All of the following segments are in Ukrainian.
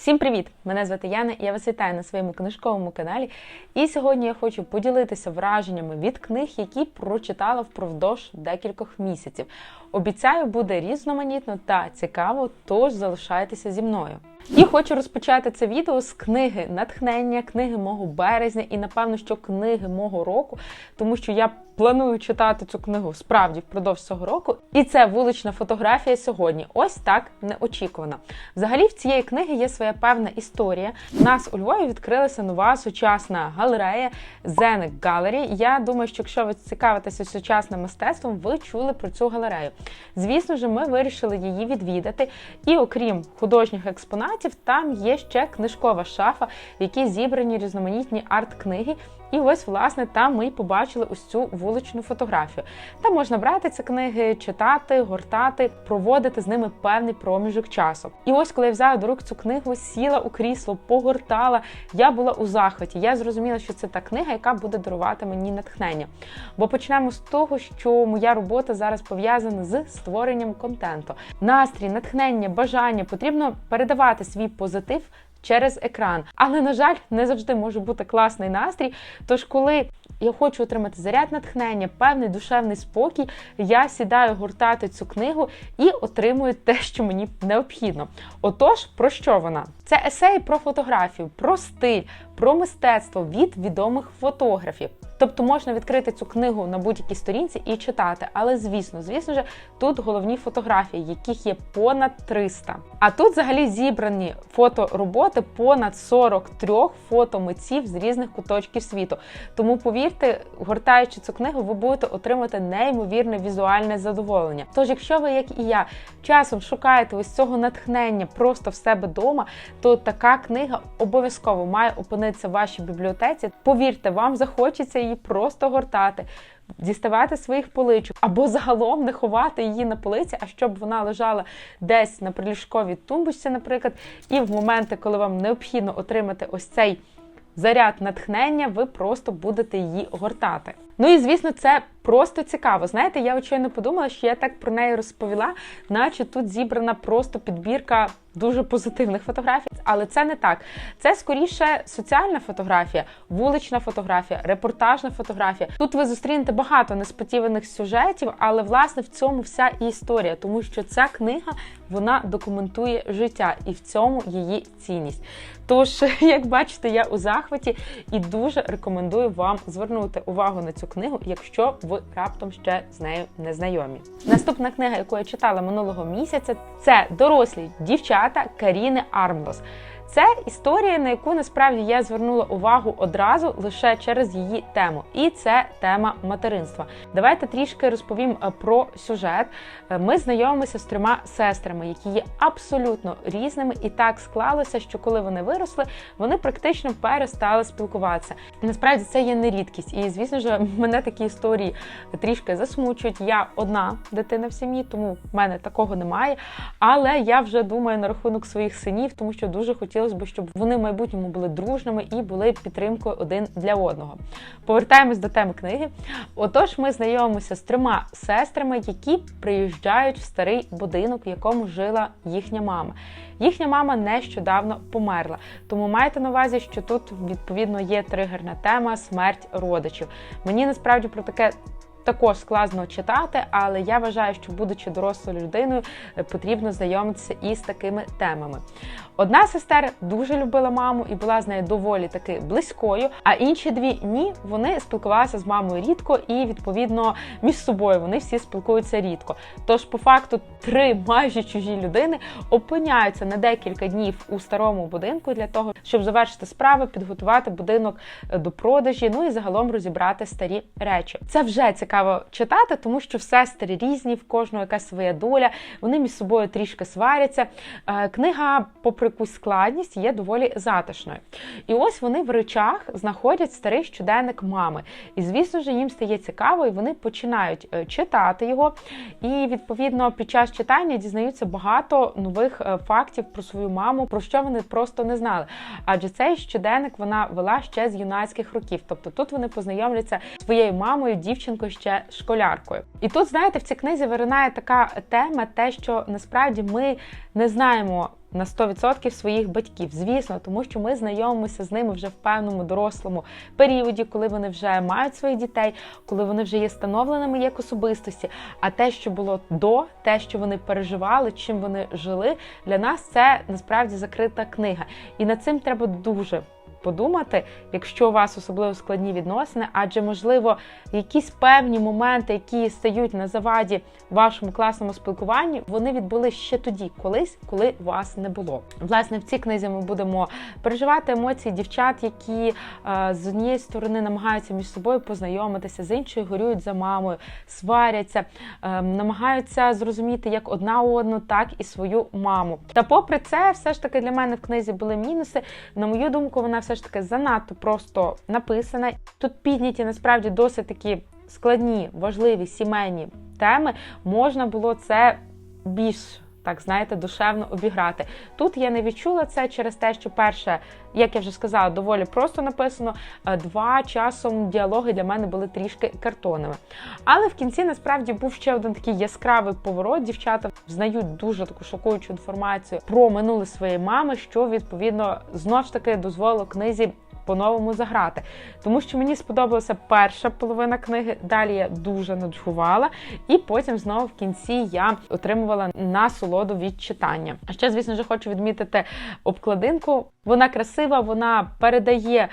Всім привіт! Мене звати Яна, і я вас вітаю на своєму книжковому каналі. І сьогодні я хочу поділитися враженнями від книг, які прочитала впродовж декількох місяців. Обіцяю, буде різноманітно та цікаво, тож залишайтеся зі мною. І хочу розпочати це відео з книги натхнення, книги мого березня і, напевно, що книги мого року, тому що я планую читати цю книгу справді впродовж цього року. І це вулична фотографія сьогодні. Ось так неочікувано. Взагалі, в цієї книги є своя певна історія. У нас у Львові відкрилася нова сучасна галерея Zenek Gallery. Я думаю, що якщо ви цікавитеся сучасним мистецтвом, ви чули про цю галерею. Звісно ж, ми вирішили її відвідати. І окрім художніх експонатів, там є ще книжкова шафа, в якій зібрані різноманітні арт-книги. І ось, власне, там ми й побачили ось цю вуличну фотографію. Там можна брати ці книги, читати, гортати, проводити з ними певний проміжок часу. І ось, коли я взяла до рук цю книгу, сіла у крісло, погортала. Я була у захваті. Я зрозуміла, що це та книга, яка буде дарувати мені натхнення. Бо почнемо з того, що моя робота зараз пов'язана з створенням контенту. Настрій, натхнення, бажання потрібно передавати свій позитив через екран. Але, на жаль, не завжди може бути класний настрій. Тож, коли я хочу отримати заряд натхнення, певний душевний спокій, я сідаю гуртати цю книгу і отримую те, що мені необхідно. Отож, про що вона? Це есеї про фотографію, про стиль, про мистецтво від відомих фотографів. Тобто можна відкрити цю книгу на будь-якій сторінці і читати. Але звісно, звісно ж, тут головні фотографії, яких є понад 300. А тут взагалі зібрані фотороботи понад 43 фотомитців з різних куточків світу. Тому повірте, гортаючи цю книгу, ви будете отримати неймовірне візуальне задоволення. Тож, якщо ви, як і я, часом шукаєте ось цього натхнення просто в себе вдома, то така книга обов'язково має опинитися в вашій бібліотеці. Повірте, вам захочеться її просто гортати. Діставати своїх поличок або загалом не ховати її на полиці, а щоб вона лежала десь на приліжковій тумбочці, наприклад, і в моменти, коли вам необхідно отримати ось цей заряд натхнення, ви просто будете її гортати. Ну і звісно, це просто цікаво. Знаєте, я очевидно подумала, що я так про неї розповіла, наче тут зібрана просто підбірка дуже позитивних фотографій. Але це не так. Це скоріше соціальна фотографія, вулична фотографія, репортажна фотографія. Тут ви зустрінете багато несподіваних сюжетів, але власне в цьому вся історія, тому що ця книга вона документує життя, і в цьому її цінність. Тож, як бачите, я у захваті і дуже рекомендую вам звернути увагу на цю книгу, якщо ви раптом ще з нею не знайомі. Наступна книга, яку я читала минулого місяця, це дорослі дівчата Каріни Армлос. Це історія, на яку насправді я звернула увагу одразу лише через її тему, і це тема материнства. Давайте трішки розповім про сюжет. Ми знайомимося з трьома сестрами, які є абсолютно різними, і так склалося, що коли вони виросли, вони практично перестали спілкуватися. Насправді це є не рідкість, і звісно ж, мене такі історії трішки засмучують. Я одна дитина в сім'ї, тому в мене такого немає. Але я вже думаю на рахунок своїх синів, тому що дуже хотіла хотілося б, щоб вони в майбутньому були дружними і були підтримкою один для одного. Повертаємось до теми книги. Отож, ми знайомимося з трьома сестрами, які приїжджають в старий будинок, в якому жила їхня мама. Їхня мама нещодавно померла, тому майте на увазі, що тут відповідно є тригерна тема смерть родичів. Мені насправді про таке також складно читати, але я вважаю, що, будучи дорослою людиною, е, потрібно знайомитися із такими темами. Одна сестер дуже любила маму і була з нею доволі таки близькою, а інші дві ні, вони спілкувалися з мамою рідко і, відповідно, між собою вони всі спілкуються рідко. Тож, по факту, три майже чужі людини опиняються на декілька днів у старому будинку для того, щоб завершити справи, підготувати будинок е, до продажі, ну і загалом розібрати старі речі. Це вже цікаво цікаво читати, тому що сестри різні, в кожного якась своя доля, вони між собою трішки сваряться. Е, книга, попри якусь складність, є доволі затишною. І ось вони в речах знаходять старий щоденник мами. І, звісно ж, їм стає цікаво, і вони починають е, читати його. І, відповідно, під час читання дізнаються багато нових е, фактів про свою маму, про що вони просто не знали. Адже цей щоденник вона вела ще з юнацьких років. Тобто тут вони познайомляться з своєю мамою, дівчинкою ще школяркою. І тут, знаєте, в цій книзі виринає така тема, те, що насправді ми не знаємо. На 100% своїх батьків, звісно, тому що ми знайомимося з ними вже в певному дорослому періоді, коли вони вже мають своїх дітей, коли вони вже є становленими як особистості. А те, що було до, те, що вони переживали, чим вони жили, для нас це насправді закрита книга. І над цим треба дуже подумати, якщо у вас особливо складні відносини, адже можливо якісь певні моменти, які стають на заваді вашому класному спілкуванні, вони відбули ще тоді, колись, коли вас не було. Власне, в цій книзі ми будемо переживати емоції дівчат, які е, з однієї сторони намагаються між собою познайомитися, з іншої горюють за мамою, сваряться, е, намагаються зрозуміти як одна одну, так і свою маму. Та попри це, все ж таки для мене в книзі були мінуси. На мою думку, вона все ж таки занадто просто написана. Тут підняті насправді досить такі складні, важливі сімейні теми. Можна було це більш. Так, знаєте, душевно обіграти. Тут я не відчула це через те, що перше, як я вже сказала, доволі просто написано. е, Два часом діалоги для мене були трішки картонами. Але в кінці насправді був ще один такий яскравий поворот. Дівчата взнають дуже таку шокуючу інформацію про минуле своєї мами, що відповідно знов ж таки дозволило книзі. По-новому заграти, тому що мені сподобалася перша половина книги. Далі я дуже нудьгувала, і потім знову в кінці я отримувала насолоду від читання. А ще, звісно ж, хочу відмітити обкладинку. Вона красива, вона передає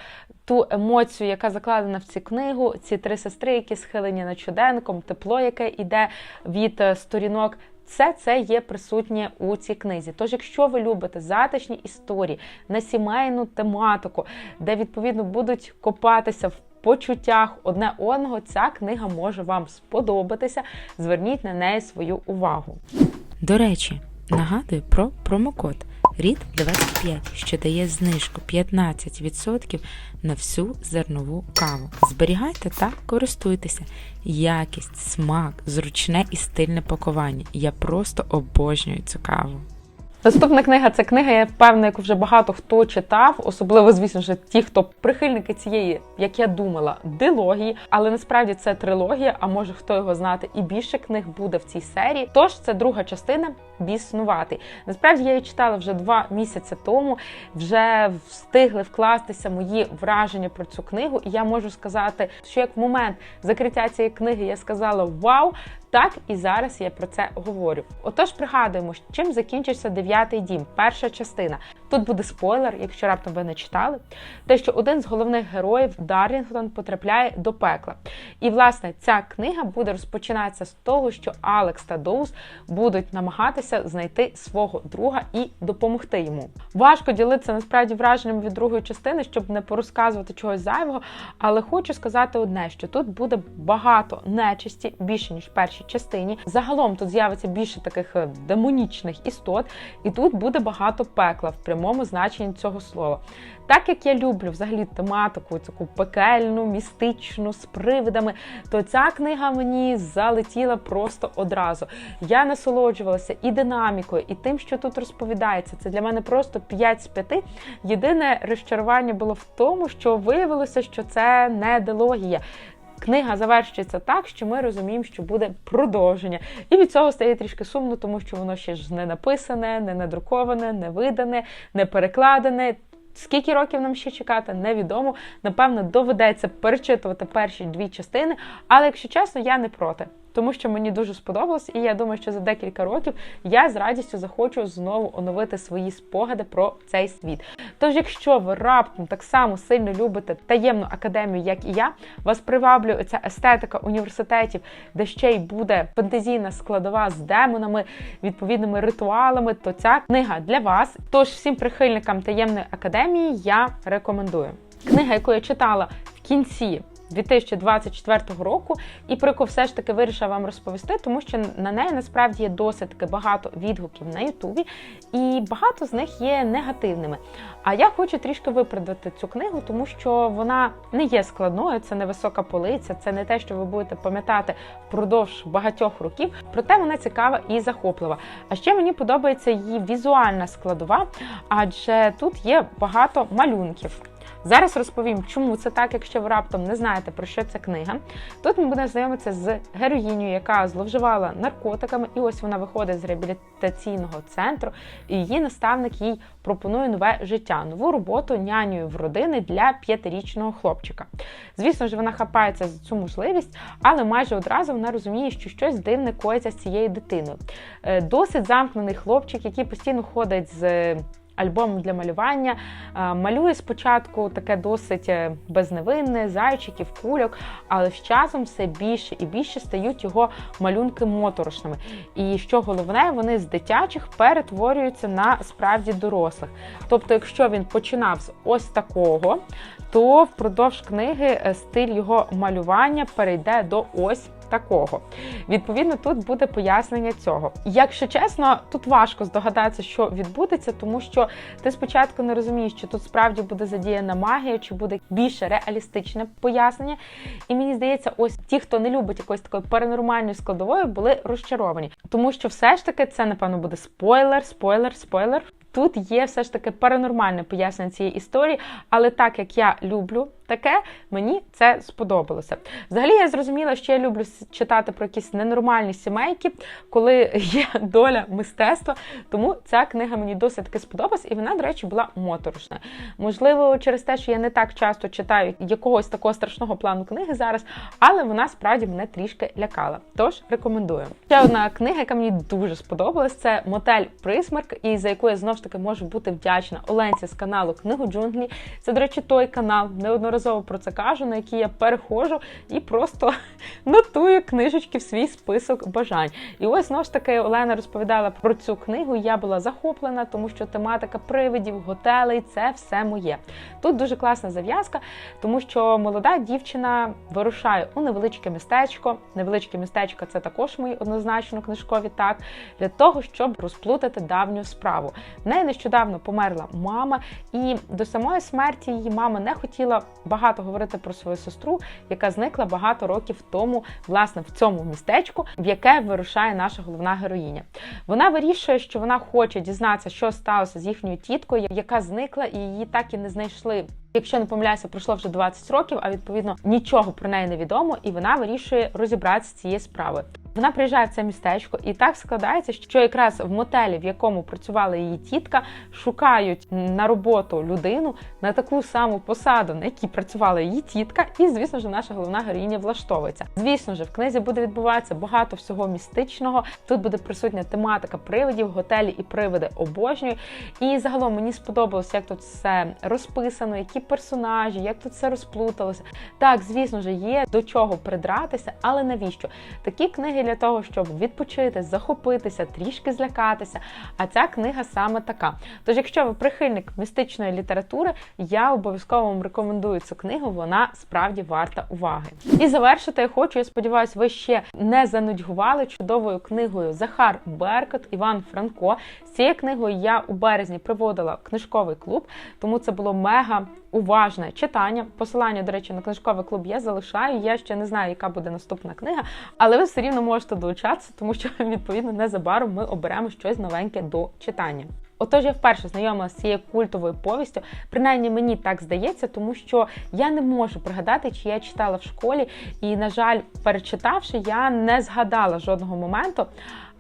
ту емоцію, яка закладена в цю книгу. Ці три сестри, які схилені над щоденником, тепло, яке йде від е, сторінок. Все це є присутнє у цій книзі. Тож, якщо ви любите затишні історії на сімейну тематику, де відповідно будуть копатися в почуттях одне одного, ця книга може вам сподобатися. Зверніть на неї свою увагу. До речі, нагадую про промокод RID25, що дає знижку 15% на всю зернову каву. Зберігайте та користуйтеся. Якість, смак, зручне і стильне пакування. Я просто обожнюю цю каву. Наступна книга це книга, я впевнена, яку вже багато хто читав, особливо, звісно ж, ті, хто прихильники цієї, як я думала, дилогії. Але насправді це трилогія, а може хто його знати, і більше книг буде в цій серії. Тож це друга частина біснувати. Насправді я її читала вже два місяці тому. Вже встигли вкластися мої враження про цю книгу. І я можу сказати, що як в момент закриття цієї книги я сказала Вау! Так і зараз я про це говорю. Отож, пригадуємо, чим закінчився дев'ятий дім, перша частина. Тут буде спойлер, якщо раптом ви не читали, те, що один з головних героїв Дарлінгтон потрапляє до пекла. І власне ця книга буде розпочинатися з того, що Алекс та Доус будуть намагатися знайти свого друга і допомогти йому. Важко ділитися насправді враженням від другої частини, щоб не порозказувати чогось зайвого, але хочу сказати одне: що тут буде багато нечисті, більше ніж в першій частині. Загалом тут з'явиться більше таких е, демонічних істот, і тут буде багато пекла в прямому значенні цього слова. Так як я люблю взагалі тематику, таку пекельну, містичну, з привидами, то ця книга мені залетіла просто одразу. Я насолоджувалася і динамікою, і тим, що тут розповідається. Це для мене просто 5 з 5. Єдине розчарування було в тому, що виявилося, що це не дилогія. Книга завершується так, що ми розуміємо, що буде продовження. І від цього стає трішки сумно, тому що воно ще ж не написане, не надруковане, не видане, не перекладене. Скільки років нам ще чекати, невідомо. Напевно, доведеться перечитувати перші дві частини, але якщо чесно, я не проти. Тому що мені дуже сподобалось, і я думаю, що за декілька років я з радістю захочу знову оновити свої спогади про цей світ. Тож, якщо ви раптом так само сильно любите таємну академію, як і я, вас приваблює ця естетика університетів, де ще й буде фантазійна складова з демонами, відповідними ритуалами, то ця книга для вас. Тож всім прихильникам таємної академії я рекомендую. Книга, яку я читала в кінці 2024 року, і про яку все ж таки вирішила вам розповісти, тому що на неї насправді є досить таки багато відгуків на Ютубі, і багато з них є негативними. А я хочу трішки виправдати цю книгу, тому що вона не є складною, це не висока полиця, це не те, що ви будете пам'ятати впродовж багатьох років. Проте вона цікава і захоплива. А ще мені подобається її візуальна складова, адже тут є багато малюнків. Зараз розповім, чому це так, якщо ви раптом не знаєте про що ця книга. Тут ми будемо знайомитися з героїнею, яка зловживала наркотиками, і ось вона виходить з реабілітаційного центру. І її наставник їй пропонує нове життя, нову роботу нянею в родини для п'ятирічного хлопчика. Звісно ж, вона хапається за цю можливість, але майже одразу вона розуміє, що щось дивне коїться з цією дитиною. Е, Досить замкнений хлопчик, який постійно ходить з альбомом для малювання. Е, Малює спочатку таке досить е, безневинне, зайчиків, кульок, але з часом все більше і більше стають його малюнки моторошними. І що головне, вони з дитячих перетворюються на справді дорослих. Тобто, якщо він починав з ось такого, то впродовж книги е, стиль його малювання перейде до ось такого. Відповідно, тут буде пояснення цього. Якщо чесно, тут важко здогадатися, що відбудеться, тому що ти спочатку не розумієш, чи тут справді буде задіяна магія, чи буде більше реалістичне пояснення. І мені здається, ось ті, хто не любить якоїсь такої паранормальної складової, були розчаровані, тому що все ж таки це, напевно, буде спойлер, спойлер, спойлер. Тут є все ж таки паранормальне пояснення цієї історії, але так як я люблю таке, мені це сподобалося. Взагалі, я зрозуміла, що я люблю читати про якісь ненормальні сімейки, коли є доля мистецтва. Тому ця книга мені досить таки сподобалась, і вона, до речі, була моторошна. Можливо, через те, що я не так часто читаю якогось такого страшного плану книги зараз, але вона справді мене трішки лякала. Тож рекомендую. Ще одна книга, яка мені дуже сподобалась, це Мотель Присмерк, і за яку я знову ж таки можу бути вдячна Оленці з каналу Книгу Джунглі. Це, до речі, той канал, неодноразово про це кажу, на який я переходжу і просто нотую книжечки в свій список бажань. І ось знову ж таки Олена розповідала про цю книгу. Я була захоплена, тому що тематика привидів, готелей це все моє. Тут дуже класна зав'язка, тому що молода дівчина вирушає у невеличке містечко. Невеличке містечко це також мої однозначно книжкові так, для того, щоб розплутати давню справу. В неї нещодавно померла мама, і до самої смерті її мама не хотіла багато говорити про свою сестру, яка зникла багато років тому, власне, в цьому містечку, в яке вирушає наша головна героїня. Вона вирішує, що вона хоче дізнатися, що сталося з їхньою тіткою, яка зникла, і її так і не знайшли. Якщо не помиляюся, пройшло вже 20 років, а відповідно нічого про неї не відомо, і вона вирішує розібратися з цією справою. Вона приїжджає в це містечко, і так складається, що якраз в мотелі, в якому працювала її тітка, шукають на роботу людину на таку саму посаду, на якій працювала її тітка, і звісно ж, наша головна героїня влаштовується. Звісно ж, в книзі буде відбуватися багато всього містичного. Тут буде присутня тематика привидів, готелі і привиди обожнюю. І загалом мені сподобалося, як тут все розписано, які персонажі, як тут все розплуталося. Так, звісно ж, є до чого придратися, але навіщо? Такі книги для того, щоб відпочити, захопитися, трішки злякатися. А ця книга саме така. Тож, якщо ви прихильник містичної літератури, я обов'язково вам рекомендую цю книгу. Вона справді варта уваги. І завершити я хочу. Я сподіваюся, ви ще не занудьгували чудовою книгою Захар Беркот, Іван Франко. З цією книгою я у березні приводила книжковий клуб, тому це було мега уважне читання. Посилання, до речі, на книжковий клуб я залишаю. Я ще не знаю, яка буде наступна книга, але ви все рівно можете долучатися, тому що відповідно незабаром ми оберемо щось новеньке до читання. Отож, я вперше знайомилася з цією культовою повістю. Принаймні мені так здається, тому що я не можу пригадати, чи я читала в школі, і, на жаль, перечитавши, я не згадала жодного моменту.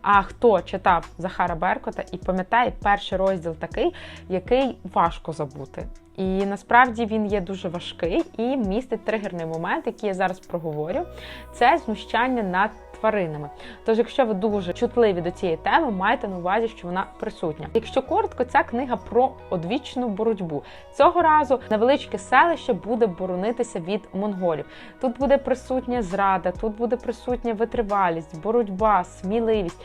А хто читав Захара Беркота і пам'ятає перший розділ такий, який важко забути. І насправді він є дуже важкий і містить тригерний момент, який я зараз проговорю. Це знущання над тваринами. Тож, якщо ви дуже чутливі до цієї теми, майте на увазі, що вона присутня. Якщо коротко, ця книга про одвічну боротьбу. Цього разу невеличке селище буде боронитися від монголів. Тут буде присутня зрада, тут буде присутня витривалість, боротьба, сміливість.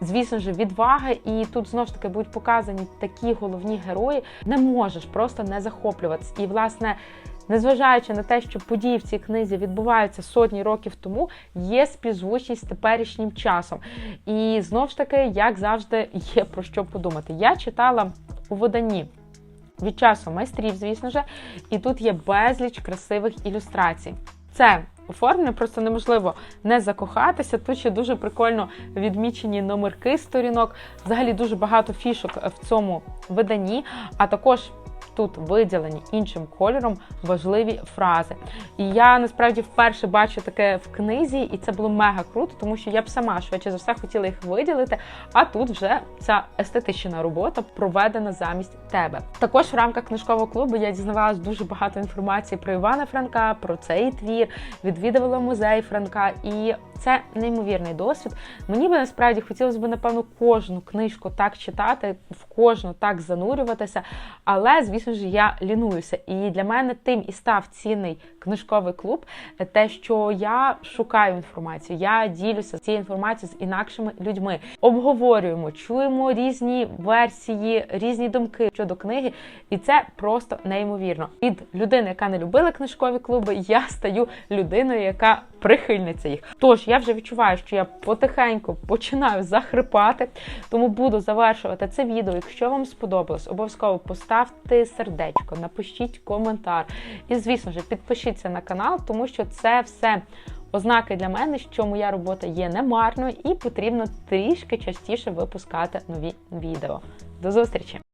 Звісно ж, відвага, і тут знову ж таки будуть показані такі головні герої. Не можеш просто не захоплюватися. І, власне, незважаючи на те, що події в цій книзі відбуваються сотні років тому, є співзвучність з теперішнім часом. І знову ж таки, як завжди, є про що подумати. Я читала у виданні. Від часу майстрів, звісно ж, і тут є безліч красивих ілюстрацій. Це оформлення просто неможливо не закохатися. Тут ще дуже прикольно відмічені номерки сторінок. Взагалі дуже багато фішок в цьому виданні, а також. Тут виділені іншим кольором важливі фрази. І я насправді вперше бачу таке в книзі, і це було мега круто, тому що я б сама швидше за все хотіла їх виділити. А тут вже ця естетична робота проведена замість тебе. Також в рамках книжкового клубу я дізнавалась дуже багато інформації про Івана Франка, про цей твір, відвідувала музей Франка, і це неймовірний досвід. Мені би насправді хотілося б, напевно, кожну книжку так читати, в кожну так занурюватися. Але, звісно ж, я лінуюся. І для мене тим і став цінний книжковий клуб, те, що я шукаю інформацію, я ділюся цією інформацією з інакшими людьми, обговорюємо, чуємо різні версії, різні думки щодо книги, і це просто неймовірно. Від людини, яка не любила книжкові клуби, я стаю людиною, яка прихильниця їх. Тож я вже відчуваю, що я потихеньку починаю захрипати, тому буду завершувати це відео. Якщо вам сподобалось, обов'язково поставте сердечко, напишіть коментар. І, звісно ж, підпишіться на канал, тому що це все ознаки для мене, що моя робота є немарною і потрібно трішки частіше випускати нові відео. До зустрічі!